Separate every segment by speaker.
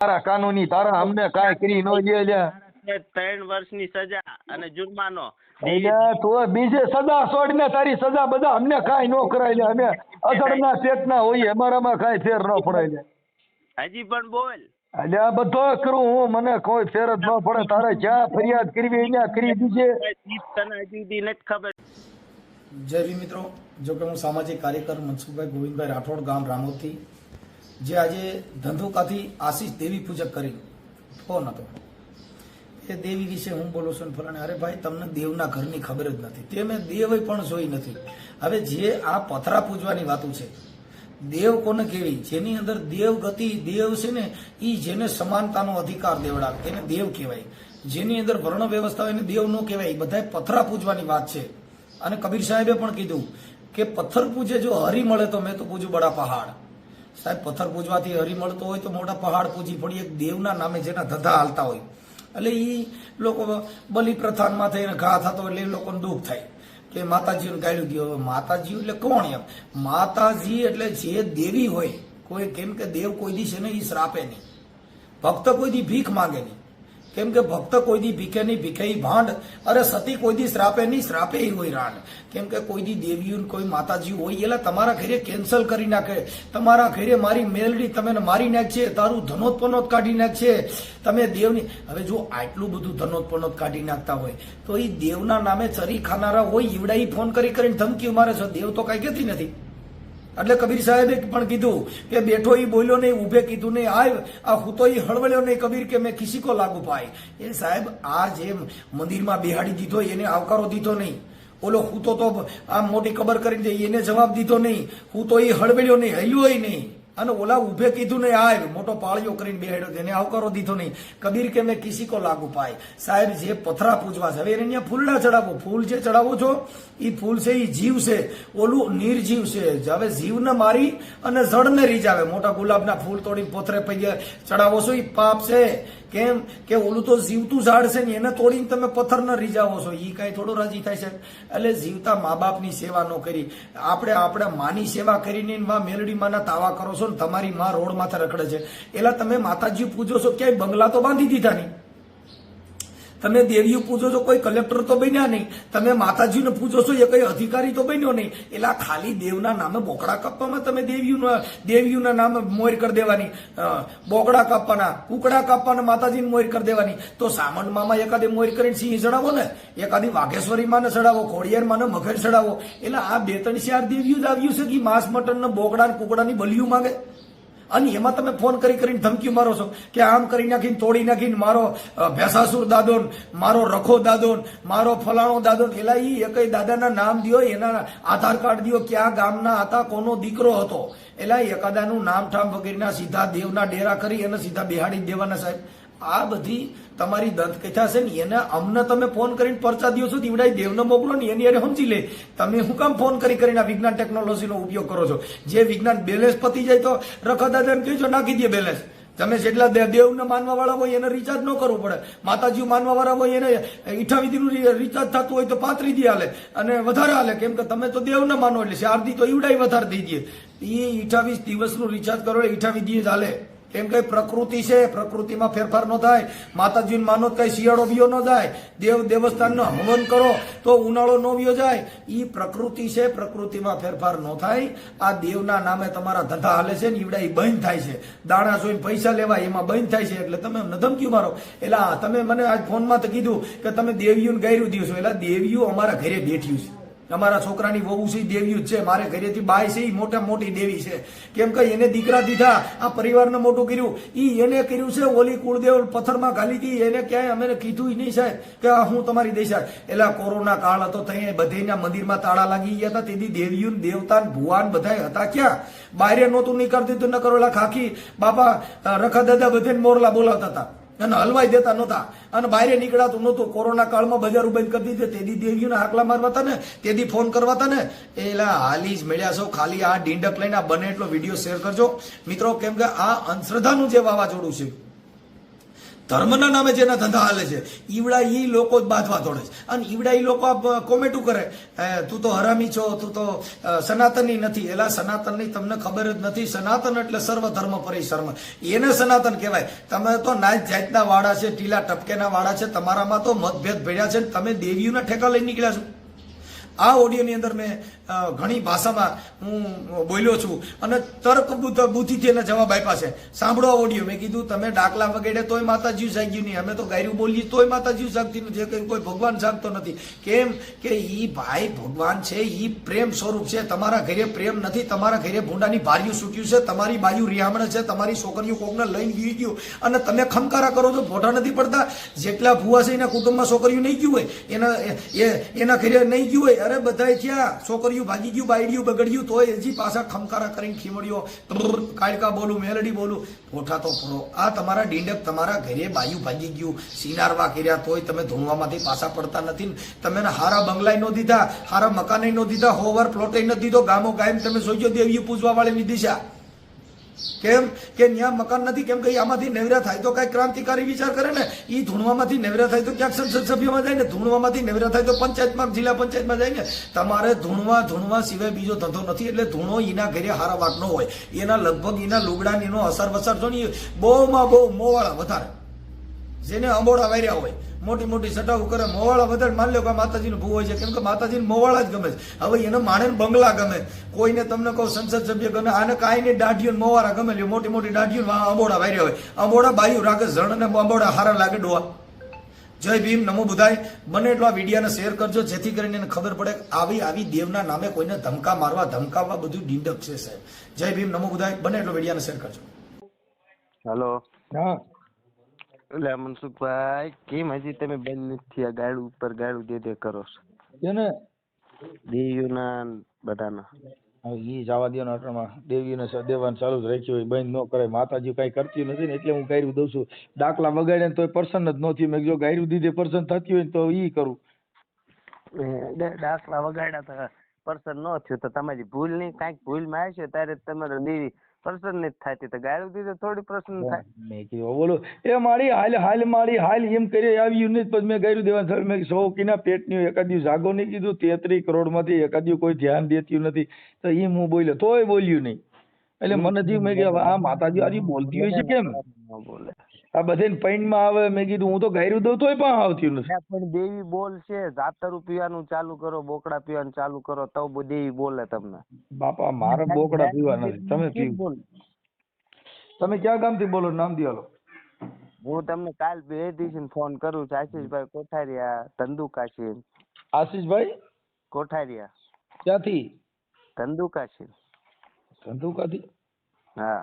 Speaker 1: તારા કાનૂની તારા અમને કાંઈ કરી ન દે
Speaker 2: ત્રણ વર્ષની સજા અને જુર્માનો.
Speaker 1: બીજે સજા છોડ ને તારી સજા બધા અમને કાંઈ ન કરાય લે અમે અસરના પેટના હોય અમારામાં કાંઈ ફેર ન પડાય લે
Speaker 2: હજી પણ બોલ.
Speaker 1: અલ્યા બધો કરું હું મને કોઈ ફેર જ ન પડે. તારે જ્યાં ફરિયાદ કરવી અહીંયા કરી દીજે.
Speaker 2: તને હજી સુધી નથી ખબર.
Speaker 3: જય મિત્રો જો કે હું સામાજિક કાર્યકર મનસુખભાઈ ગોવિંદભાઈ રાઠોડ ગામ રામોદથી. જે આજે ધંધુકાથી આશીષ દેવી પૂજક કરી ફોન હતો. એ દેવી વિશે હું બોલું છું ફલાણે, અરે ભાઈ, તમને દેવના ઘરની ખબર જ નથી. તે મેં દેવ પણ જોઈ નથી. હવે જે આ પથરા પૂજવાની વાતો છે, દેવ કોને કેવી? જેની અંદર દેવ ગતિ, દેવ છે ને એ જેને સમાનતાનો અધિકાર દેવડાવે, તેને દેવ કહેવાય. જેની અંદર વર્ણ વ્યવસ્થા હોય એને દેવ ન કહેવાય બધા પથરા પૂજવાની વાત છે. અને કબીર સાહેબે પણ કીધું કે પથ્થર પૂજે જો હરી મળે તો મેં તો પૂજું બડા પહાડ. સાહેબ, પથ્થર પૂજવાથી હરી મળતો હોય તો મોટા પહાડ પૂજી પડી એક દેવના નામે જેના ધંધા હાલતા હોય. એટલે એ લોકો બલિ પ્રથાનમાં થઈને ઘા થતો એટલે એ લોકોને દુઃખ થાય. કે માતાજીને ગાળ્યું દો હવે માતાજી એટલે કોણ એમ? માતાજી એટલે જે દેવી હોય, કોઈ કેમ કે દેવ કોઈ દી છે ને એ શ્રાપે નહીં. ભક્ત કોઈ દી ભીખ માંગે નહીં. કેમ કે ભક્ત કોઈ દી ભીખે નહીં, ભીખે ભાંડ. અરે સતી કોઈ દી શ્રાપે નહીં, શ્રાપે હોય રાંડ કેમ કે કોઈ દી દેવીઓ કોઈ માતાજી હોય, એલા તમારા ઘરે કેન્સલ કરી નાખે. તમારા ઘરે મારી મેલડી તમે મારી નાખશે તારું ધનોત્પનોત કાઢી નાખશે તમે દેવની, હવે જો આટલું બધું ધનોત્પનોત કાઢી નાખતા હોય, તો એ દેવના નામે ચરી ખાનારા હોય, ઈવડા ફોન કરી કરીને ધમકી મારે છે. દેવ તો કઈ કહેતી નથી. એટલે કબીર સાહેબે પણ કીધું કે બેઠો એ બોલ્યો નહીં ઉભે કીધું નહીં આવ આ હું તો એ હળવળ્યો નહીં કબીર કે મેં કિસીકો લાગુ પાય. એ સાહેબ, આ જે મંદિરમાં બેહાડી દીધો એને આવકારો દીધો નહીં. ઓલો હું તો આ મોટી કબર કરીને દે એને જવાબ દીધો નહીં. હું તો એ હળવળ્યો નહીં હલ્યો નહીં. અને ઓલા ઉભે કીધું નહીં આય મોટો પાળીઓ કરીને બેહાડ્યો તેને આવકારો દીધો નહીં. કબીર કે, મેં કિસી કો લાગુ પાય. સાહેબ, જે પથરા પૂજવા છે, હવે એને અહીંયા ફૂલડા ચડાવો. ફૂલ જે ચડાવો છો એ ફૂલ છે એ જીવ છે. ઓલું નિર્જીવ છે. હવે જીવને મારી અને જળને રીજાવે મોટા ગુલાબના ફૂલ તોડી પોથરે પૈયે ચડાવો છો એ પાપ છે. કેમ કે ઓલું તો જીવતું ઝાડ છે ને, એને તોડીને તમે પથ્થર રીજાવો છો. એ કાંઈ થોડો રાજી થાય છે. એટલે જીવતા મા બાપની સેવા ન કરી. આપણે આપણે માની સેવા કરીને માં મેલડી માના તાવા કરો છો ને, તમારી માં રોડ માથે રખડે છે. એલા તમે માતાજી પૂજો છો, ક્યાંય બંગલા તો બાંધી દીધા નહીં. તમે દેવીઓ પૂજો છો, કોઈ કલેક્ટર તો બન્યા નહીં. તમે માતાજીને પૂજો છો, એ કઈ અધિકારી તો બન્યો નહીં. એટલે ખાલી દેવના નામે બોકડા કાપવામાં તમે દેવીઓના દેવીઓના નામે મોર કરી દેવાની. બોકડા કાપવાના, કુકડા કાપવાના, માતાજીને મોર કરી દેવાની. તો સામંત મામા એકાદી મોર કરીને સિંહ ચડાવો ને, એકાદી વાઘેશ્વરી માને ચડાવો ખોડિયાર માને મગર ચડાવો. એટલે આ બે ત્રણ ચાર દેવીઓ જ આવ્યું છે કે માંસ મટન ને બોકડા કુકડાની બલિયું માંગે? અને એમાં તમે ફોન કરી કરીને ધમકી મારો છો કે આમ કરી નાખીને, તોડી નાખીને મારો ભેસાસુર દાદો મારો રખો દાદોન, મારો ફલાણો દાદો એલા એ એકય દાદાના નામ દ્યો, એના આધાર કાર્ડ દ્યો, ક્યાં ગામના હતા, કોનો દીકરો હતો. એલા એકાદાનું નામ ઠામ વગેરેના સીધા દેવના ડેરા કરી અને સીધા બેહાડી દેવાના સાહેબ. આ બધી તમારી દંત કથા છે ને, એને અમને તમે ફોન કરીને પરચા દો છો, દીવડાઈ દેવને મોકલો ને એની અરે સમજી લે. તમે શું કામ ફોન કરી કરીને વિજ્ઞાન ટેકનોલોજીનો ઉપયોગ કરો છો? જે વિજ્ઞાન બેલેન્સ પતી જાય તો રખા એમ કહેજો, નાખી દે બેલેન્સ તમે જેટલા દેવને માનવા વાળા હોય એને રિચાર્જ ન કરવું પડે. માતાજી માનવા વાળા હોય એને ઈઠાવી દીનું રિચાર્જ થતું હોય તો પાંત્રી દી હાલે અને વધારે હાલે. કેમ કે તમે તો દેવને માનો એટલે શારદી તો ઈવડાઈ વધારે દઈ દે એ ઈઠાવીસ દિવસનું રિચાર્જ કરો એટલે ઈઠાવીસ દી જ હાલે. કેમ કે પ્રકૃતિ છે, પ્રકૃતિમાં ફેરફાર ન થાય, માતાજીને માનો કઈ શિયાળો વિયો ન જાય, દેવ દેવસ્થાનનો હવન કરો તો ઉનાળો ન વિયો જાય. એ પ્રકૃતિ છે, પ્રકૃતિમાં ફેરફાર ન થાય. આ દેવના નામે તમારા ધંધા હાલે છે ને ઈવડા એ બંધ થાય છે. દાણા જોઈને પૈસા લેવાય એમાં બંધ થાય છે, એટલે તમે અમને ધમકી મારો. એટલે તમે મને આજ ફોનમાં તો કીધું કે તમે દેવીઓને ગાયરું દિવસો. એટલે દેવીઓ અમારા ઘરે બેઠ્યું છે. અમારા છોકરાની વહુ છે દેવી જ છે, મારે ઘરેથી બાય છે એ મોટા મોટી દેવી છે. કેમ કે એને દીકરા દીધા, આ પરિવારને મોટું કર્યું. ઈ એને કર્યું છે, ઓલી કુળદેવ પથ્થરમાં ઘાલી હતી, એને ક્યાંય અમે કીધું નહીં સાહેબ, કે હું તમારી દેશા એટલે કોરોના કાળ હતો ત્યાં બધેના મંદિરમાં તાળા લાગી ગયા હતા, તેથી દેવીયું ને દેવતા ભુવાન બધા હતા ક્યાં? બારે નહોતું નીકળતી તો ન કરોલા ખાખી, બાપા રખા દાદા બધે મોરલા બોલાવતા હતા. અને હલવાઈ દેતા નહોતા. અને બહાર નીકળાતું નહોતું. કોરોના કાળમાં બજાર બંધ કરી દીધે. તેદી દેવીઓને હાકલા મારવાતા ને તેદી ફોન કરવા હતા ને એલા, હાલી જ મળ્યા છો. ખાલી આ ડીંડક લઈને આ બને એટલો વીડિયો શેર કરજો. મિત્રો, કેમ કે આ અંધશ્રદ્ધાનું જે વાવાઝોડું છે
Speaker 4: ધર્મના નામે જેના ધંધા હાલે છે. ઈવડા ઈ લોકો જ બાંધવા દોડે છે. અને ઈવડા ઈ લોકો કોમેટું કરે. "એ, તું તો હરામી છો તું તો સનાતનની સનાતની નથી. એલા સનાતનની તમને ખબર જ નથી. સનાતન એટલે સર્વ ધર્મ પરી શર્મ એને સનાતન કહેવાય. તમે તો નાચ જાતના વાળા છે ટીલા ટપકેના વાળા છે. તમારામાં તો મતભેદ ભેડ્યા છે તમે દેવીઓના ઠેકા લઈ નીકળ્યા છો. આ ઓડિયોની અંદર મેં ઘણી ભાષામાં હું બોલ્યો છું. અને તર્ક બુદ્ધ, બુદ્ધિથી એને જવાબ આપ્યા છે. સાંભળો ઓડિયો મેં કીધું, તમે ડાકલા વગેરે તોય માતાજી જાગ્યું નહીં. અમે તો ગાયરું બોલીએ તોય માતાજી જાગતી નથી. કોઈ ભગવાન જાગતો નથી. કેમ કે એ ભાઈ ભગવાન છે એ પ્રેમ સ્વરૂપ છે. તમારા ઘરે પ્રેમ નથી. તમારા ઘરે ભૂંડાની ભાર્યું છૂટ્યું છે. તમારી બાજુ રિયામણ છે. તમારી છોકરીઓ કોકને લઈને ગઈ ગયું. અને તમે ખમકારા કરો છો. ફોટા નથી પડતા. જેટલા ભૂવા છે એના કુટુંબમાં છોકરીઓ નહીં ગયું હોય. એના એના ઘરે નહીં ગયું હોય. અરે બધાય ત્યાં છોકરીઓ ભાગી ગયું બાયડ્યું બગડ્યું તોય હજી પાછા ખમકારા કરીને બ્રર, કાળકા બોલું મેલડી બોલું. ફોટા તો ફરો. આ તમારા ડીંડક તમારા ઘરે બાયું ભાગી ગયું. સિનારવા કર્યા તોય તમે ધૂણવામાંથી પાછા પડતા નથી તમે હારા બંગલાય નો દીધા હારા મકાને નો દીધા હોવર પ્લોટે નથી દીધો ગામો ગાયમ તમે જોઈજો દેવીએ પૂજવા વાળી દિશા કેમ કે ત્યાં મકાન નથી? કેમ કે આમાંથી નેવરા થાય તો કઈ ક્રાંતિકારી વિચાર કરે ને? એ ધૂણવામાંથી નેવરા થાય તો ક્યાંક સંસદ સભ્યમાં જાય ને? ધૂણવામાંથી નેવરા થાય તો પંચાયતમાં જિલ્લા પંચાયતમાં જાય ને? તમારે ધૂણવા ધૂણવા સિવાય બીજો ધંધો નથી એટલે ધૂણો એના ઘરે હારા વાટનો હોય. એના લગભગ એના લુગડાની અસર વસર જો ને બહુમાં બહુ મોવાળા વધારે. જેને અંબોડા વાર્યા હોય. મોટી મોટી સટાઓ કરે મોવાળા વધારે માન લો કે માતાજીનો ભૂ હોય છે. કેમ કે માતાજીને મોવાળા જ ગમે છે. હવે એને માણે બંગલા ગમે. કોઈને તમને કહો સંસદ સભ્ય ગમે આને કાંઈ નહીં દાઢીઓ ને મોવાળા ગમે લ્યો. મોટી મોટી દાઢીઓ અંબોડા વાર્યા હોય. અંબોડા બાયું રાખે ઝણ ને અંબોડા હારા લાગે ડોવા જય ભીમ નમો બુધાય. બને એટલો આ વિડીયાને શેર કરજો જેથી કરીને એને ખબર પડે આવી આવી દેવના નામે કોઈને ધમકા મારવા ધમકાવવા બધું ડીંડક છે સાહેબ. જય ભીમ નમો બુધાય. બને એટલો વિડીયાને શેર કરજો.
Speaker 1: હેલો
Speaker 3: હા.
Speaker 1: એટલે મનસુખભાઈ કેમ હજી તમે બંધ નથી થયા? ગાડું ઉપર ગાડું દે દે કરો. છો
Speaker 3: કેને?
Speaker 1: દેવીઓના બધાના.
Speaker 3: હવે ઈ જવા દેવાનો ને અટણમાં દેવીને દેવાનું ચાલુ જ રાખ્યું હોય બંધ ન કરે માતાજી કઈ કરતી નથી ને એટલે હું ગાયરું દઉં છું. દાખલા વગાડે ને તોય પ્રસન્ન જ નથી મેં જો ગાયરું દીધે પ્રસન્ન થતી હોય ને તો ઈ કરું.
Speaker 1: દાખલા વગાડ્યા તો પ્રસન્ન ન થયું. તો તમારી ભૂલ નહીં કાંઈક ભૂલમાં છે ત્યારે તમારે દેવી પર્સન જ થતી તો ગાળું દીધું થોડી પ્રસન્ન થાય.
Speaker 3: મેં કીધું બોલો એ મારી હાલ હાલ મારી હાલ એમ કરી આવ્યું નહીં પછી મેં ગાયું દેવાન સર મેં કીધું, સૌ કિના પેટની એકાદ્યું જાગો નહીં કીધું તેત્રીસ કરોડમાંથી એકાદ્યું કોઈ ધ્યાન દેતું નથી. તો એમ હું બોલ્યો તોય બોલ્યું નહીં. એટલે મને થયું મેં કે આ માતાજી આજે બોલતી હોય છે કેમ?
Speaker 1: બોલે.
Speaker 3: આ બધાને પૈણમાં આવે મેં કીધું હું તો ગાયરું દઉં તોય પણ આવતી નથી.
Speaker 1: પણ દેવી બોલ છે જાતરું પીવાનું ચાલુ કરો બોકડા પીવાનું ચાલુ કરો તો દેવી બોલે તમને.
Speaker 3: બાપા મારે બોકડા પીવા નથી તમે પીવો. તમે ક્યાં ગામથી બોલો? નામ દિયાલો.
Speaker 1: હું તમને કાલ બે દિવસે ફોન કરું છું આશીષભાઈ કોઠારિયા ધંધુકાશી
Speaker 3: આશીષભાઈ?
Speaker 1: કોઠારિયા.
Speaker 3: ક્યાંથી?
Speaker 1: ધંધુકાશી
Speaker 3: ધંધુકાથી?
Speaker 1: હા.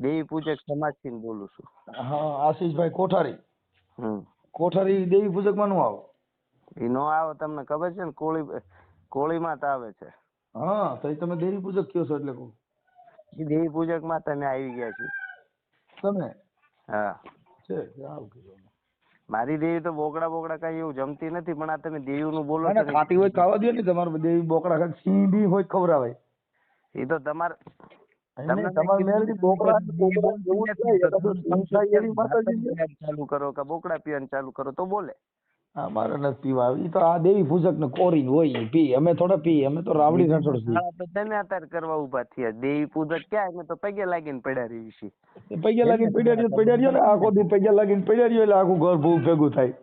Speaker 1: દેવી પૂજક સમાજથી બોલું છું.
Speaker 3: હા આશીષભાઈ કોઠારી.
Speaker 1: હમ.
Speaker 3: કોઠારી દેવી પૂજકમાં નું આવો?
Speaker 1: એ નો આવે તમને ખબર છે ને કોળી કોળીમાં તો આવે છે.
Speaker 3: હા તો એ તમે દેવી પૂજક કયો છો એટલે કહું.
Speaker 1: દેવી પૂજકમાં તમે આવી ગયા છો
Speaker 3: તમે?
Speaker 1: હા.
Speaker 3: છે આવું કીધું
Speaker 1: મારી દેવી તો બોકડા બોકડા કઈ એવું જમતી નથી પણ આ તમે દેવીનું બોલો
Speaker 3: અને ખાટી હોય ખાવા દો ને તમારું દેવી બોકડા કઈ બી હોય ખવડાવે. ખવડાવાય
Speaker 1: ઈ તો તમારે ચાલુ કરો કે બોકડા પીવાનું ચાલુ કરો તો બોલે.
Speaker 3: હા મારે નથી પીવા ઈ તો આ દેવી પૂજક ને કોરી હોય પી અમે થોડા પી અમે તો રાવડી રસોડ
Speaker 1: શાળા અત્યારે કરવા ઊભા થયા દેવી પૂજક ક્યાં અમે તો પગે લાગીને પડ્યા રહી છીએ
Speaker 3: પૈયા લાગીને પડ્યા પડ્યા ને આખો દી પગે લાગીને પડ્યા રહ્યો એટલે આખું ઘર ભૂ ભેગું થાય.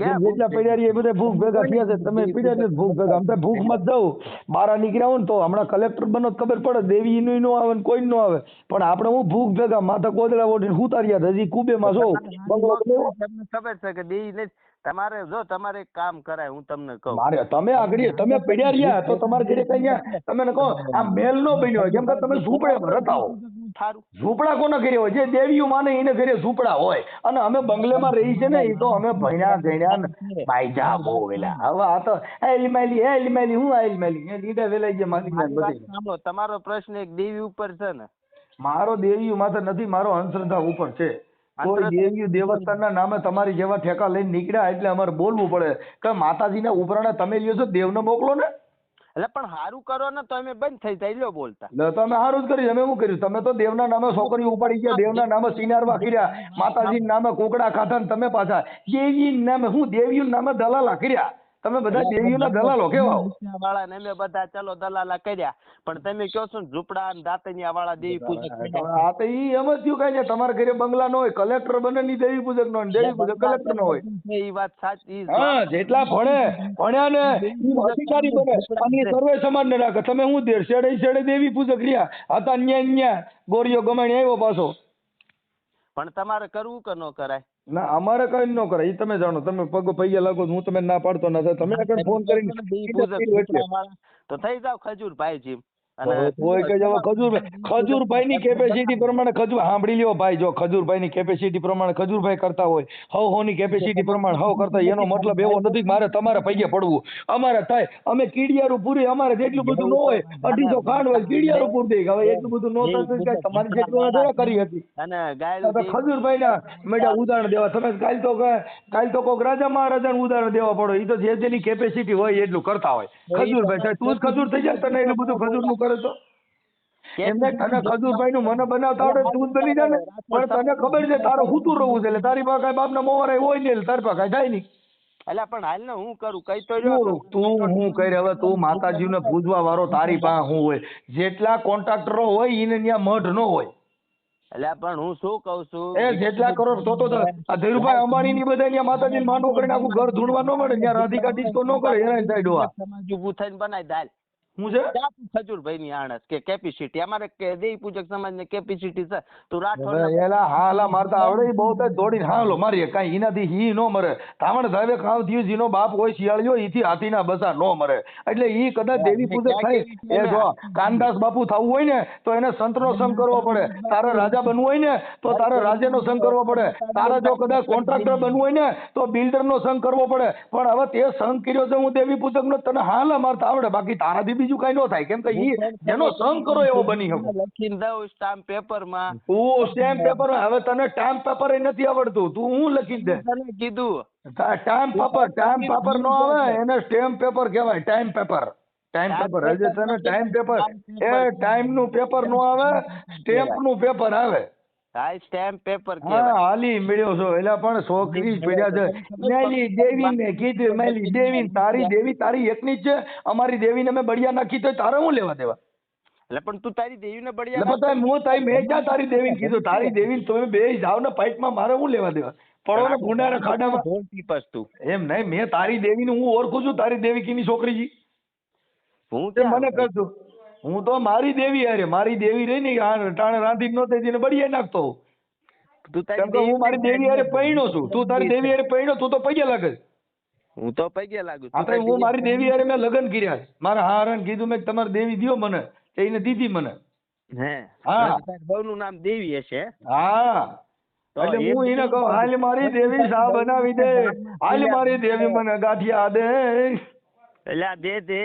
Speaker 3: જેટલા રહીએ એ બધા ભૂખ ભેગા થયા છે. તમે પડ્યા રહ્યા ભૂખ ભેગા. આમ ભૂખ મત જાવ બહાર નીકળ્યા હોય ને તો હમણાં કલેક્ટર બનો ખબર પડે દેવી નું નો આવે ને કોઈ નો આવે. પણ આપણે હું ભૂખ ભેગા માથા કોદડા ઓઢીને હુતાર્યા હજી કુબેમાં છો? બંગલો
Speaker 1: તમને ખબર છે કે દેવી ને તમારે જો તમારે કામ કરાય હું તમને કહું.
Speaker 3: મારે તમે આગળ તમે પડ્યા રહ્યા તો તમારે ઘરે કઈ તમે કહો આ મેલ નો બન્યો કેમ કે તમે ઝૂંપડે હો.
Speaker 1: સારું
Speaker 3: ઝૂંપડા કોને કર્યો હોય? જે દેવીઓ માને એને ઘરે ઝૂંપડા હોય. અને અમે બંગલેમાં રહી છે ને એ તો અમે ભણ્યા ગણ્યા ને બાયજા બહુ વેલા. હવે આ તો એલી માયલી એલી માયલી હું એલી માયલી એ લીડા વેલાઈ ગયા મારી
Speaker 1: સાંભળો તમારો પ્રશ્ન એક દેવી ઉપર છે ને.
Speaker 3: મારો દેવી માથે નથી મારો અંધશ્રદ્ધા ઉપર છે. કોઈ દેવી દેવસ્થાનના નામે તમારી જેવા ઠેકા લઈને નીકળ્યા એટલે અમારે બોલવું પડે. કે માતાજીના ઉપરાણે તમે લ્યો છો દેવને મોકલો ને.
Speaker 1: એટલે પણ સારું કરો ને તો અમે બંધ થઈ જાય, લ્યો બોલતા.
Speaker 3: એટલે તમે સારું જ કર્યું અમે શું કર્યું તમે તો દેવના નામે છોકરીઓ ઉપાડી ગયા, દેવના નામે સિનારવા કર્યા માતાજી નામે કોકડા ખાધા ને તમે પાછા. દેવીના નામે, હું દેવીના નામે દલાલા કર્યા તમે બધા દેવીઓના દલાલો કેવા હો?
Speaker 1: વાળા ને અમે બધા ચલો દલાલા કર્યા. પણ તમે કહો છો ને ઝૂંપડા ને દાતણિયા વાળા દેવી પૂજક.
Speaker 3: આ તો ઈ એમ જ થયું કઈ ને તમારા ઘરે બંગલા નો હોય કલેક્ટર બને ની દેવી પૂજક નો દેવી પૂજક કલેક્ટર નો હોય.
Speaker 1: એ વાત સાચી
Speaker 3: હા જેટલા ભણે ભણ્યા ને ઈ અધિકારી બને. અને સર્વે સમાજ ને રાખે. તમે હું દેર? શેડે શેડે દેવી પૂજક રહ્યા? હતા ન્યા ન્યા ગોરીઓ ગમાણી આવ્યો પાછો.
Speaker 1: પણ તમારે કરવું કે ન કરાય?
Speaker 3: ના અમારે કઈ ન કરે એ તમે જાણો તમે પગ પૈયા લાગો હું તમે ના પાડતો નથી તમે આગળ ફોન કરીને.
Speaker 1: તો થઈ જાવ
Speaker 3: ખજૂર ભાઈજી ખજૂરભાઈ ખજૂરભાઈ ની કેપેસિટી પ્રમાણે ખજૂર સાંભળી લ્યો ભાઈ જો ખજૂરભાઈ ની કેપેસિટી પ્રમાણે ખજૂરભાઈ કરતા હોય હવની કેપેસિટી પ્રમાણે હવ કરતા એનો મતલબ એવો નથી મારે તમારે પૈયે પડવું. અમારે થાય અમે કીડિયારું પૂરી અમારે જેટલું બધું ન હોય અઢીસો ખાંડ હોય કીડિયારું પૂરી દઈ હવે એટલું બધું ન થતું હોય તમારી જેટલું થોડા કરી હતી. ખજૂરભાઈ ના મેડા ઉદાહરણ દેવા. તમે કાલ તો ક- કાલ તો કોક રાજા મહારાજાનું ઉદાહરણ દેવા પડો. એ તો જે જેની કેપેસિટી હોય એટલું કરતા હોય. ખજૂરભાઈ તું જ ખજૂર થઈ જાય તને એટલું બધું ખજૂરનું કરે તો? એમને તને ખજુરભાઈ નું મને બનાવતા આવડે તું બની જા ને પણ તને ખબર છે તારું હુતું રહું છે? એટલે તારી પાસે બાપના મોવારા હોય ને તારી પાસે જાય નહીં.
Speaker 1: એટલે પણ હાલ ને હું કરું? કઈ તો
Speaker 3: તું હું કરે હવે તું માતાજીને પૂજવા વાળો તારી પાસે હું હોય. જેટલા કોન્ટ્રાક્ટરો હોય એને ત્યાં મઢ નો હોય.
Speaker 1: એટલે પણ હું શું કઉ છું?
Speaker 3: એ જેટલા કરોડ તો તો આ ધીરુભાઈ અંબાણી ની બધા ત્યાં માતાજી માંડવો કરીને આખું ઘર ધૂણવા ન મળે ત્યાં રાધિકા ડિસ્કો ન કરે એના સાઈડ
Speaker 1: ઊભું થઈને બનાવી દાલ.
Speaker 3: હું છે?
Speaker 1: ખજૂરભાઈ ની આણસ કે કેપેસિટી અમારે કે દેવી પૂજક સમાજ ને કેપેસિટી છે. તું રાઠોડ
Speaker 3: એલા હાલા મારતા આવડે ઈ બહુ જ દોડીને હાલો મારીએ. કાંઈ એનાથી હી નો મરે. ધાવણ સાહેબે ખાવ થયું જીનો બાપ હોય શિયાળ્યો ઈથી હાથીના બસા નો મરે. એટલે ઈ કદાચ દેવી પૂજક થાય. એ જો કાનદાસ બાપુ થવું હોય ને તો એને સંતનો સંગ કરવો પડે. તારે રાજા બનવું હોય ને તો તારે રાજાનો સંગ કરવો પડે. તારે જો કદાચ કોન્ટ્રાક્ટર બનવું હોય ને તો બિલ્ડરનો સંગ કરવો પડે. પણ હવે તે સંગ કર્યો છે હું દેવી પૂજકનો તને હાલા મારતા આવડે. બાકી તારાથી બીજું કાંઈ ન થાય. કેમ કે ઈ જેનો સંગ કરો એવો બની શકો.
Speaker 1: લખીને દઉં સ્ટામ્પ પેપરમાં
Speaker 3: તું સ્ટેમ્પ પેપર હવે તને સ્ટામ્પ પેપર નથી આવડતું. તું હું લખી દે?
Speaker 1: તને કીધું.
Speaker 3: ટાઈમ પેપર ટાઈમ પેપર નો આવે એને સ્ટેમ્પ પેપર કહેવાય. ટાઈમ પેપર ટાઈમ પેપર હજે તને ટાઈમ પેપર એ ટાઈમનું પેપર નો આવે સ્ટેમ્પનું પેપર આવે.
Speaker 1: હા સ્ટેમ્પ પેપર કે
Speaker 3: હાલી મળ્યો છો. એટલે પણ છોકરી પડ્યા છે. મેલી દેવી ને કીધું મેલી દેવી તારી દેવી તારી એકની જ છે. અમારી દેવીને મેં બળિયા નાખી તો તારે હું લેવા દેવા?
Speaker 1: એટલે પણ તું તારી દેવી
Speaker 3: ને
Speaker 1: બળિયા
Speaker 3: બધા હું તારી મેં ક્યાં તારી દેવી કીધું? તારી દેવી તમે બે જાવ ને પાઇપમાં મારે હું લેવા દેવા? પડો ને ભૂંડારા ખાડામાં
Speaker 1: ઢોલ ટીપસ તું.
Speaker 3: એમ નહીં મેં તારી દેવી ને હું ઓળખું છું તારી દેવી કીની છોકરી જી
Speaker 1: હું
Speaker 3: મને કરજો હું તો મારી દેવી અરે મારી દેવી રહી ને ટાણે રાંધી નો થઈ બળીએ નાખતો
Speaker 1: તું
Speaker 3: કે હું મારી દેવી અરે પૈણો છું. તું તારી દેવી અરે પૈણો તું તો પૈયા લાગે
Speaker 1: હું તો પગે લાગુ
Speaker 3: આપણે હું મારી દેવી અરે મેં લગ્ન કર્યા. મારા હારણ કીધું મેં તમારી દેવી દિયો મને એને દીધી મને.
Speaker 1: હે
Speaker 3: હા.
Speaker 1: બહુ નું નામ દેવી હશે.
Speaker 3: હા. એટલે હું એને કહું હાલ મારી દેવી સા બનાવી દે. હાલ મારી દેવી મને ગાંઠિયા દે.
Speaker 1: એટલે દે દે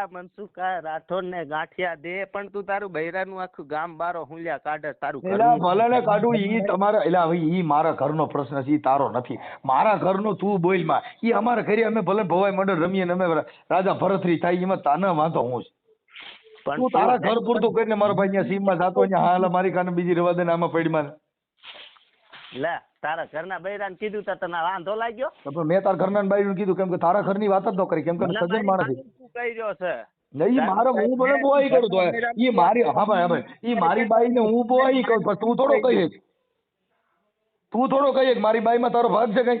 Speaker 1: આ મનસુખા રાઠોડ ને ગાંઠિયા દે. પણ તું તારું બૈરાનું આખું ગામ બારો હુંલ્યા કાઢે તારું
Speaker 3: એલા ભલે ને કાઢું ઈ તમારા એલા હવે ઈ મારા ઘરનો પ્રશ્ન છે ઈ તારો નથી. મારા ઘરનો તું બોલમાં. ઈ અમારા ઘરે અમે ભલે ભવાઈ મંડળ રમીએ ને અમે રાજા ભરતરી થાય એમાં તાને વાંધો હું છે
Speaker 1: પણ
Speaker 3: તું તારા ઘર પૂરતું કરીને મારો ભાઈ અહીંયા સીમમાં જાતો અહીંયા હાલ મારી કાને બીજી રવા દે ને આમાં પડીમાં.
Speaker 1: લે તારા ઘરના બૈરાને કીધું તો તને વાંધો લાગ્યો?
Speaker 3: તો પણ મેં તારા ઘરના બૈરાને કીધું કેમ કે તારા ઘરની વાત જ ન કરી કેમ કે સજન માણસ.
Speaker 1: મારી કહી રહ્યો છે?
Speaker 3: નહીં મારો હું બોલે બોઈ કરું તો ઈ મારી હા ભાઈ હા ભાઈ ઈ મારી બાઈને હું બોઈ કરું પણ તું થોડો કહીએ તું થોડો કહીએ મારી મારી બાઈમાં તારો ભાગ છે કઈ?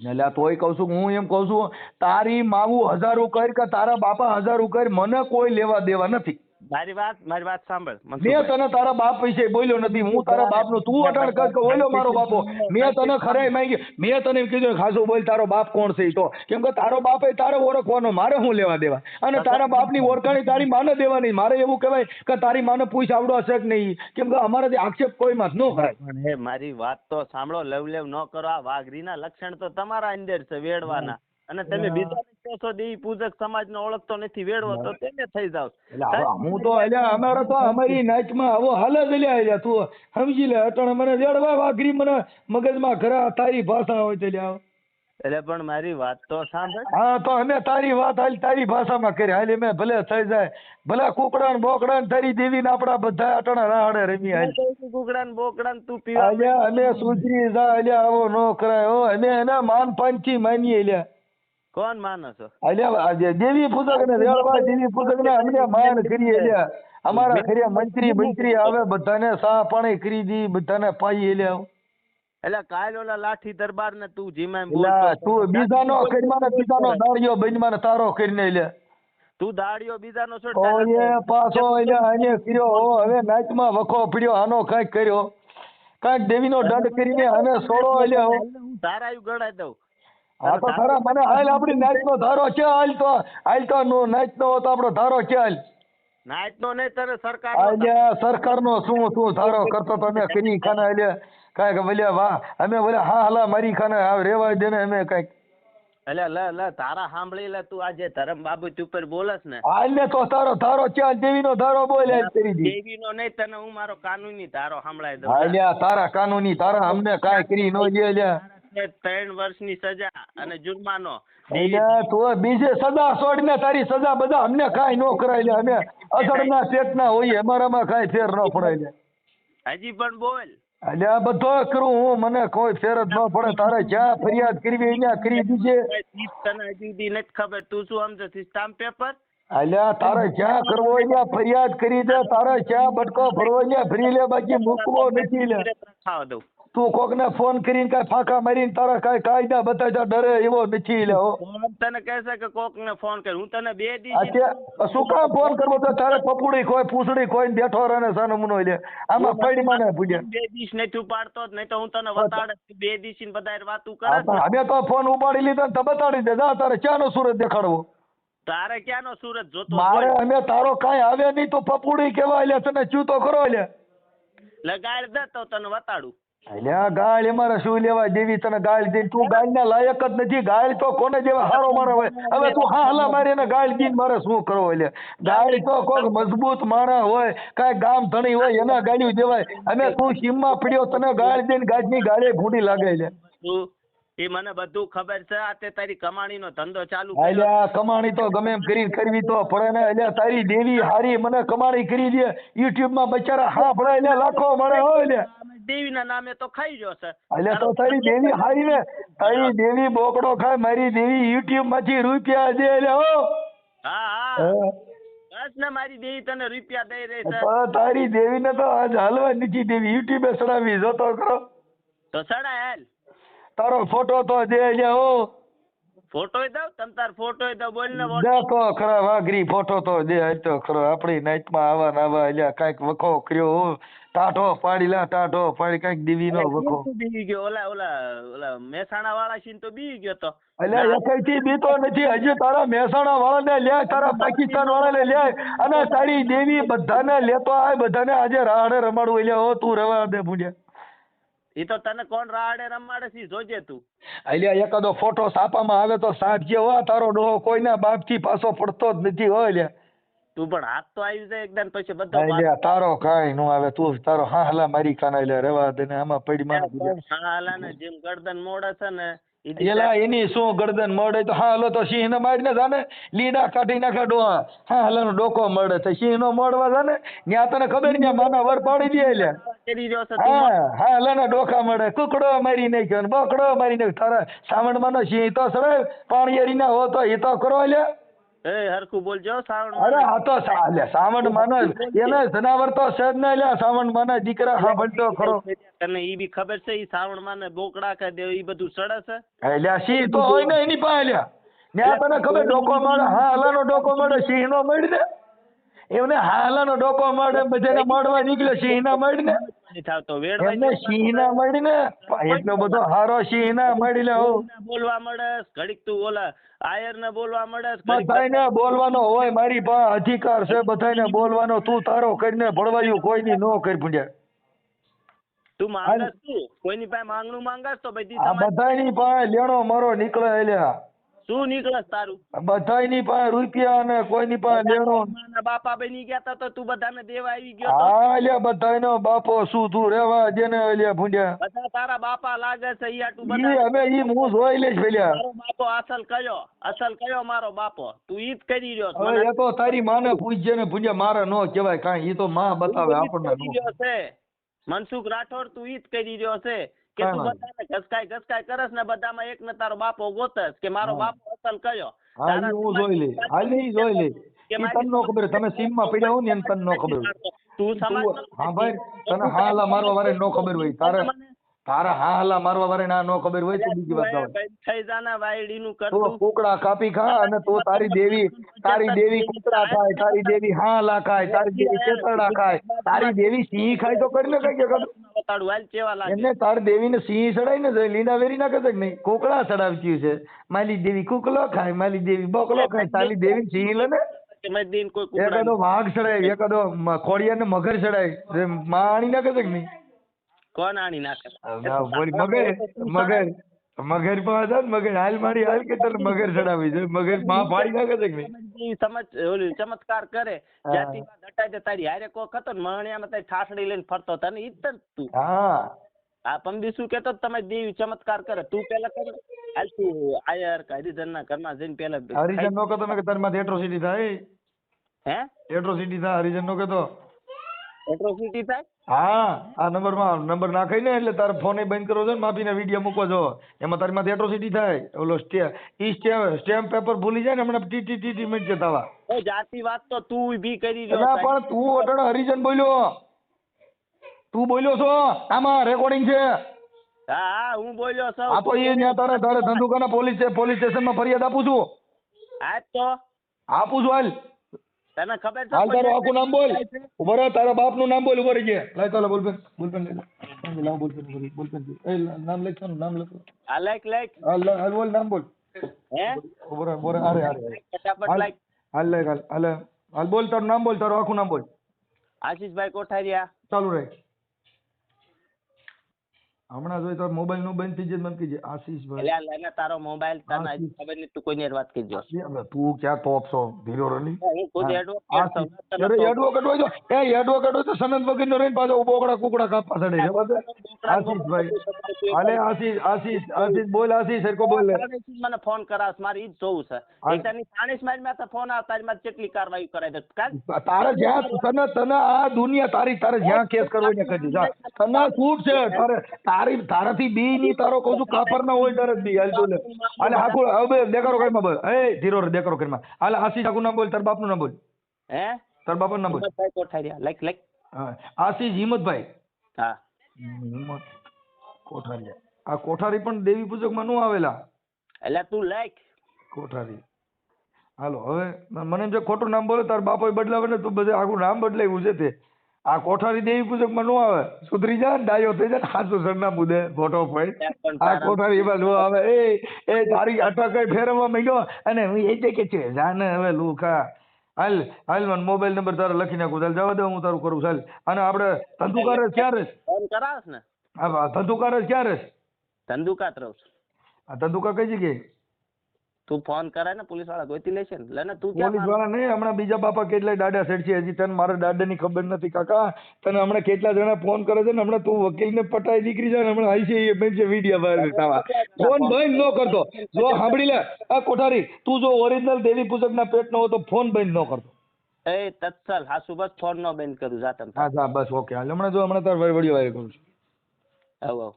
Speaker 3: એટલે તોય કહું છું હું એમ કહું છું, તારી માવું હજાર કર કે તારા બાપા હજાર કર મને કોઈ લેવા દેવા નથી.
Speaker 1: મારી વાત મારી વાત સાંભળ
Speaker 3: મેં તને તારા બાપ વિશે બોલ્યો નથી. હું તારા બાપનો તું અટાણ કર કે ઓલો મારો બાપો. મેં તને ખરાઈ માંગી. મેં તને એમ કીધું ખાસું બોલ તારો બાપ કોણ છે તો? કેમ કે તારો બાપ એ તારે ઓળખવાનો મારે હું લેવા દેવા? અને તારા બાપની ઓળખાણી તારી માને દેવાની. મારે એવું કહેવાય કે તારી માને પૂછ આવડો હશે કે નહીં. કેમ કે અમારાથી આક્ષેપ કોઈ માં ન કરાય
Speaker 1: મારી વાત તો સાંભળો લવ લેવ ન કરો. આ વાઘરીના લક્ષણ તો તમારા અંદર છે વેડવાના. અને તમે બીજા કહો છો પૂજક સમાજને ઓળખતો નથી વેડવો તો તેને થઈ જાવ.
Speaker 3: હું તો અલ્યા અમારે તો અમારી નાચમાં આવો હાલ જ અલ્યા અલ્યા તું સમજી લે અટણ મને વેડવા વાઘરી મને મગજમાં ઘરા તારી ભાષા હોય તો લ્યા
Speaker 1: એટલે પણ મારી વાત તો સાંભળ.
Speaker 3: હા તો અમે તારી વાત હાલ તારી ભાષામાં કરી હાલી મેં ભલે થઈ જાય. ભલે કુકડા ને બોકડા ને તારી દેવી ને આપડા બધા અટણા રાહડે રમી હાલ.
Speaker 1: કુકડા ને બોકડા ને તું પીવા
Speaker 3: અલ્યા અમે સુધરી જા અલ્યા આવો નો કરાય. ઓ અમે એના માન પાનથી માનીએ અલ્યા
Speaker 1: કોણ માનો છો?
Speaker 3: દેવી પૂજક ને રેળવા દેવી પૂજક ને અમને માન કરીએ અલ્યા અમારા ઘરે મંત્રી મંત્રી આવે બધાને સા પાણી કરી દી બધાને પાઈ અલ્યા
Speaker 1: એટલે કાલ ઓલા લાઠી દરબાર ને તું જીમાં બોલ
Speaker 3: તું બીજાનો કરીમાં ને બીજાનો દાળિયો બનીમાં ને તારો કરીને લે.
Speaker 1: તું દાડિયો બીજાનો છો
Speaker 3: ઓય પાછો એટલે આને કર્યો હવે નાચમાં વખો પડ્યો આનો કંઈક કર્યો. કાંઈક દેવીનો દંડ કરીને અમે સોળો એટલે
Speaker 1: ધારાયું ગણાઈ દઉં.
Speaker 3: હા તો ખરા મને હાલ આપણી નાચનો ધારો છે હાલ તો હાલ તો નો નાચનો હતો આપણો ધારો છે હાલ.
Speaker 1: નાઈટ નો નહીં તને સરકાર
Speaker 3: સરકાર નો શું શું ધારો કરતો તો અમે કરી ખાના એટલે કાંઈક બોલ્યા વાહ અમે બોલ્યા હા હલા મારી ખાને આ રેવા દે ને અમે કાંઈક.
Speaker 1: એટલે લે લે તારા સાંભળી લે તું આજે ધરમ બાબુ ઉપર બોલસ ને.
Speaker 3: આલે ને તો તારો ધારો છે દેવી નો ધારો બોલે કરી દી
Speaker 1: દેવીનો નહીં તને હું મારો કાનૂની ધારો સાંભળાય દઉં
Speaker 3: હાલ્યા તારા કાનૂની તારા અમને કાંઈ કરી નો દે લ્યા.
Speaker 1: છે ત્રણ વર્ષની સજા અને જુર્માનો.
Speaker 3: તું બીજે સજા છોડીને તારી સજા બધા અમને કાંઈ નો કરાય લે. અમે અસરના પેટના હોઈએ અમારામાં કાંઈ ફેર ન પડાય લે.
Speaker 1: હજી પણ બોલ.
Speaker 3: એટલે આ બધો કરું હું મને કોઈ ફેર જ ન પડે. તારે જ્યાં ફરિયાદ કરવી અહીંયા કરી દીજે
Speaker 1: તને હજી સુધી નથી ખબર. તું શું સમજે સ્ટામ્પ પેપર?
Speaker 3: અલ્યા તારે જ્યાં કરવો અહીંયા ફરિયાદ કરી દે. તારે જ્યાં બટકો ભરવો અહીંયા ભરી લે. બાકી મૂકવો નથી લે.
Speaker 1: ખાવા દઉં.
Speaker 3: તું કોકને ફોન કરીને કઈ ફાંકા મારીને તારા કઈ કાયદા બતાવ્યા ડરે એવો નથી લે હો.
Speaker 1: તને કહે છે કે કોક ને ફોન કર? હું તને બે દી
Speaker 3: અત્યારે શું કામ ફોન કરવો તો તારે પપુડી કોઈ પૂછડી કોઈ ને બેઠો રહે ને સાનો મુનો લે આમાં પડી મને પૂજ્યા
Speaker 1: બે દિવસ તું પાડતો જ નહીં તો હું તને વતાડે બે દીસ ને બધા વાતું કરે
Speaker 3: અમે તો ફોન ઉપાડી લીધો ને તો બતાડી દે જા તારે ક્યાંનો સુરત દેખાડવો?
Speaker 1: તારે ક્યાંનો સુરત જોતો
Speaker 3: મારે? અમે તારો કાઈ આવે નહીં તો પપુડી કેવાય લે તને ચૂતો કરો લે.
Speaker 1: લગાડ દે તો તને વતાડું
Speaker 3: અલ્યા ગાળ અમારે શું લેવા દેવી તને ગાળ દે તું ગાળના લાયક જ નથી. ગાળ તો કોને દેવા? હારો મારો હોય. હવે તું હા હલા મારી એને ગાળ દઈને મારે શું કરવો એટલે ગાળ તો કોક મજબૂત માણસ હોય કાંઈ ગામ ધણી હોય એના ગાળ્યું દેવાય. અને તું સીમમાં પડ્યો તને ગાળ દઈને ગાજની ગાળે ભૂંડી લાગે લે
Speaker 1: એ મને બધું ખબર છે. આ તે તારી કમાણીનો ધંધો ચાલુ
Speaker 3: અલ્યા કમાણી તો ગમે એમ કરી કરવી તો પડે ને. અલ્યા તારી દેવી હારી મને કમાણી કરી દે. યુટ્યુબમાં બચારા હા પડે લાખો મળે હોય ને
Speaker 1: દેવીના નામે તો ખાઈ છે.
Speaker 3: અલ્યા તો તારી દેવી હારી ને તારી દેવી બોકડો ખાય મારી દેવી યુટ્યુબમાંથી રૂપિયા દે લે હો.
Speaker 1: હા હા. બસ ને મારી દેવી તને રૂપિયા દઈ રહી છે.
Speaker 3: તારી દેવી ને તો આજ હાલવા નથી દેવી યુટ્યુબે સડાવી જોતો કરો.
Speaker 1: તો સડા હાલ.
Speaker 3: તારો ફોટો તો દે એટલે હો.
Speaker 1: ફોટોય દઉં તમ તાર ફોટોય દઉં બોલ ને
Speaker 3: દે તો ખરા વાઘરી ફોટો તો દે તો ખરો. આપણી નાઈટમાં આવા ને આવા એટલે કાંઈક વખો કર્યો ટાઢો પાડી લા ટાઢો પાડી કાંઈક દેવીનો વખો.
Speaker 1: બીવી ગયો ઓલા ઓલા ઓલા મહેસાણા વાળા છીન તો બીવી ગયો તો.
Speaker 3: એટલે એકઈથી બીતો નથી. હજી તારા મહેસાણા વાળાને લે તારા પાકિસ્તાન વાળાને લે અને તારી દેવી બધાને લેતો આય બધાને આજે રાહડે રમાડવું. એટલે હો તું રવા દે ભૂંડ્યા.
Speaker 1: એ તો તને કોણ રાડે રમાડે છે જોજે તું.
Speaker 3: અલ્યા એકાદો ફોટો સાપામાં આવે તો સાચજે હો તારો ડોહો કોઈના બાપથી પાછો પડતો જ નથી હો અલ્યા
Speaker 1: તું પણ હાથ તો આવી જાય એકદમ પછી બધો
Speaker 3: અલ્યા તારો કાઈ નો આવે તું તારો હા હલા મારી કાના એટલે રેવા દે ને આમાં પડી માને
Speaker 1: હાહલા ને જેમ ગરદન મોડે છે ને
Speaker 3: એલા એની શું ગરદન મળે તો હા, હલો તો સિંહ ને મારીને જાને. લીડા કાઢી નાખે ડોહા. હા, હલાનો ડોકો મળે તો સિંહ નો મળવા જાને. ત્યાં તને ખબર ત્યાં માના વર પાડી દે
Speaker 1: એટલે તું
Speaker 3: હા હલો ને ડોકા મળે. કુકડો મારી નાખ્યો ને બકડો મારી નાખ્યો. તારા સાવણમાં નો સિંહ તો સડે પાણી ના હો તો એ તો કરો અલ્યા
Speaker 1: એ હરખું બોલજો શ્રાવણ
Speaker 3: અરે આ તો સા- અલ્યા માનો એને જનાવર તો છે જ ના લ્યા સાવણ માના દીકરા હા ભણતો ખરો.
Speaker 1: તને ઈ બી ખબર છે ઈ શ્રાવણ માને બોકડા કે દે ઈ બધું સડે છે.
Speaker 3: અલ્યા સિંહ તો હોય ને એની પાસે લ્યા ન્યા તને ખબર ડોકો મળે હા હલાનો ડોકો મળે સિંહ નો મળી દે. એમને હાલાનો ડોકો મળે બધાને મળવા નીકળ્યો સિંહના મળી ને
Speaker 1: નથી થતો વેડવા
Speaker 3: એમને સિંહના મળી ને એટલો બધો હારો સિંહના મળી લે
Speaker 1: બોલવા મળે ઘડીક તું ઓલા આયર ને બોલવા મળે
Speaker 3: બધાયને બોલવાનો હોય મારી પાસે અધિકાર છે બધાયને બોલવાનો. તું તારો કરીને ભળવાયું કોઈની નો કરી પૂંડ્યા
Speaker 1: તું માંગસ તું? કોઈની પાસે માંગણું માંગસ તો બધી
Speaker 3: બધાયની પાસે લેણો મરો નીકળે એલ્યા.
Speaker 1: શું નીકળે તારું?
Speaker 3: બધાયની પાસે રૂપિયા અને કોઈની પાસે લેણો
Speaker 1: બાપા બની ગયા તા તો તું બધાને દેવા આવી ગયો
Speaker 3: હા લ્યા બધાયનો બાપો શું તું રેવા જેને લ્યા ભૂંડ્યા.
Speaker 1: બધા તારા બાપા લાગે છે ઈ આટું બધા
Speaker 3: અમે ઈ હું જોઈ લઈશ પેલા.
Speaker 1: મારો બાપો અસલ કયો? અસલ કયો મારો બાપો? તું ઈ જ કરી રહ્યો છે.
Speaker 3: એ તો તારી માને પૂછજે ને ભૂંડ્યા મારે નો કહેવાય કાઈ. ઈ તો માં બતાવે આપણને
Speaker 1: મનસુખ રાઠોડ તું ઈ જ કરી રહ્યો છે. કે તું બધાને ઘસકાય ઘસકાય કરસ ને બધામાં એક ને તારો બાપો ગોતસ કે મારો બાપ અસલ કયો?
Speaker 3: હા હું જોઈ લઈ હાલી જોઈ લઈ
Speaker 1: કે
Speaker 3: તન નો ખબર તમે સીમમાં પડ્યા હો ને એમ તને નો ખબર
Speaker 1: તું સમાજ
Speaker 3: હા ભાઈ તને હાલા મારવા વારે નો ખબર હોય. તારે તારા હા હલા મારવા વારે ના નો ખબર હોય તો બીજી વાત આવે.
Speaker 1: થઈ જાના વાયડી નું કરતો.
Speaker 3: કુકડા કાપી ખા અને તો તારી દેવી તારી દેવી કુકડા ખાય તારી દેવી હાલા ખાય તારી દેવી કેતરડા ખાય તારી દેવી સિંહ ખાય તો કરીને કઈ કે કર
Speaker 1: બતાડું હાલ ચેવા લાગે?
Speaker 3: એને તાર દેવી ને સિંહ ચડાય ને લીંડા વેરી ના કહેતો નહીં? કુકડા ચડાવતી છે. માલી દેવી કુકલો ખાય માલી દેવી બકલો ખાય તારી દેવી સિંહ લે ને
Speaker 1: કોઈ
Speaker 3: એકાદો વાઘ ચડાય એકાદો ખોડિયા ને મગર ચડાય માણી ના કહેતો નહીં?
Speaker 1: કોણ આણી નાખે?
Speaker 3: મગર મગર મગર પણ હતા ને મગર હાલ મારી હાલ કે તને મગર ચડાવી છે? મગરમાં પાડી નાખે છે કે
Speaker 1: સમજ ઓલી ચમત્કાર કરે.
Speaker 3: જાતિ
Speaker 1: જાતિવાદ હટાય દે તારી હારે કોક હતો ને મણિયામાં તારી ઠાસડી લઈને ફરતો તને ઈ જ તું.
Speaker 3: હા.
Speaker 1: આ પંદી શું કેતો તમે દેવી ચમત્કાર કરે. તું પેલા કર. હાલ તું આયર કે હરિજન ના ઘરમાં જઈને પેલા
Speaker 3: હરિજન નો કહેતો મેં કે તારી માથે એટ્રોસિટી થાય.
Speaker 1: હે?
Speaker 3: એટ્રોસિટી થાય હરિજન નો કહેતો
Speaker 1: એટ્રોસિટી થાય?
Speaker 3: હા આ નંબરમાં નંબર નાખાય ને એટલે તારે ફોન બંધ કરવો છે ને માફીના વીડિયો મૂકવો જો એમાં તારી માંથી એટ્રોસિટી થાય. ઓલો સ્ટે ઈ સ્ટેમ્પ પેપર ભૂલી જાય ને હમણાં ટી ટી ટી ટી મિનિટ જતા તાવા
Speaker 1: જાતિ વાત તો તું ઊભી કરી રહ્યો
Speaker 3: ના પણ તું અટણ હરિજન બોલ્યો. તું બોલ્યો છો? આમાં રેકોર્ડિંગ છે.
Speaker 1: હા હા બોલ્યો છું.
Speaker 3: આ તો એ ત્યાં તારે તારે ધંધુકાના પોલીસ પોલીસ સ્ટેશનમાં ફરિયાદ આપું છું.
Speaker 1: હા તો?
Speaker 3: આપું છું હાલ.
Speaker 1: તને ખબર છે
Speaker 3: હાલ તારું આખું નામ બોલ. ઊભો રહે તારા બાપનું નામ બોલ ઊભો રહી ગયા. લાય ચાલો બોલપેન બોલપેન લઈ લે. બોલપેન બોલ બોલપેન એ નામ લખ તારું નામ લખ.
Speaker 1: આ લાઈક લાઈક
Speaker 3: હાલ હાલ બોલ નામ બોલ.
Speaker 1: હે?
Speaker 3: ઊભો રહે અરે અરે.
Speaker 1: ફટાફટ
Speaker 3: હાલ
Speaker 1: લાઈક
Speaker 3: હાલ લે હાલ હાલ. હાલ બોલ તારું નામ બોલ તારું આખું નામ બોલ.
Speaker 1: આશીષભાઈ કોઠારિયા.
Speaker 3: ચાલુ રહે હમણાં જોઈ તો મોબાઈલનું બંધ થઈ જાય મને કીજે આશીષભાઈ
Speaker 1: એટલે લઈને તારો મોબાઈલ તને ખબર નહીં તું કોઈને વાત કરજો.
Speaker 3: તું ક્યાં ટોપ છો? ધીરો રલી
Speaker 1: હું ખુદ એડવોકેટ છું
Speaker 3: અરે એડવોકેટ હોય તો એ એડવોકેટ હોય તો સનંદ વગર નો રહીને પાછો બોકડા કુકડા કાપવા ચડે છે? આશીષભાઈ હાલે આશીષ આશીષ આશીષ બોલ આશીષ સરકો બોલ.
Speaker 1: મને ફોન કરાસ મારે ઈ જ જોવું છે.
Speaker 3: હાલ.
Speaker 1: સાણીસ મારી માં ફોન આવે તારી માં કેટલી કાર્યવાહી કરાય દે
Speaker 3: તારે જ્યાં તને તને આ દુનિયા તારી તારે જ્યાં કેસ કરવો ને કરજો. જા. તને છૂટ છે તારે તારી તારાથી બી ની તારો કહું છું કાપર ના હોય તારે બી હાલ તું અને આખું હવે દેખાડો કઈ બોલ. એ ધીરો રે દેખાડો કઈ હાલ આશી ઠાકુર નામ બોલ તાર બાપનું નામ બોલ.
Speaker 1: હે?
Speaker 3: તાર બાપનું નામ બોલ.
Speaker 1: Like like.
Speaker 3: આશીષ હિંમતભાઈ.
Speaker 1: હા.
Speaker 3: હિંમત કોઠારી આ કોઠારી પણ દેવી પૂજકમાં નું આવેલા.
Speaker 1: એટલે તું લાઈક.
Speaker 3: કોઠારી. હાલો હવે મને એમ છે ખોટું નામ બોલે તાર બાપો બદલાવે ને તું બધે આખું નામ બદલાવ્યું છે તે. આ કોઠારી દેવી પૂજકમાં નો આવે. સુધરી જા ડાયો થઈ જાય સાચું સરનામું દે ફોટો પાડ આ કોઠારી એમાં નો આવે. એ એ તારી અટકાઈ ફેરવવા માંડ્યો? અને હું એ કે છે જાને હવે લુખા હાલ હાલ મને મોબાઈલ નંબર તારે લખી નાખું. ચાલ જવા દે હું તારું કરું. ચાલ. અને આપણે ધંધુકાર ક્યારે
Speaker 1: ફોન ને?
Speaker 3: આ ધંધુકાર
Speaker 1: ક્યારે રહું છું.
Speaker 3: આ ધંધુકા કઈ જગ્યાએ?
Speaker 1: તું ફોન કરે ને પોલીસવાળા ગોતી લેશે ને. લેને તું ક્યાં
Speaker 3: પોલીસવાળા નહીં હમણાં બીજા બાપા કેટલાય દાડા સેટ છે હજી તને મારા દાદાની ખબર નથી કાકા. તને હમણાં કેટલા જણા ફોન કરે છે ને હમણાં તું વકીલને પટાઈ દીકરી જાય ને હમણાં આવી છે એ બેન છે વીડિયો બહાર તાવા. ફોન બંધ ન કરતો. જો સાંભળી લે આ કોઠારી તું જો ઓરિજિનલ દેવી પૂજકના પેટનો હોય તો ફોન બંધ ન કરતો.
Speaker 1: એ તત્સલ હા સુબસ ફોન નો બંધ કરું જાતમ
Speaker 3: હા હા બસ ઓકે. હાલ હમણાં જો હમણાં તાર વડીયો આવી કરું છું.
Speaker 1: આવ આવ.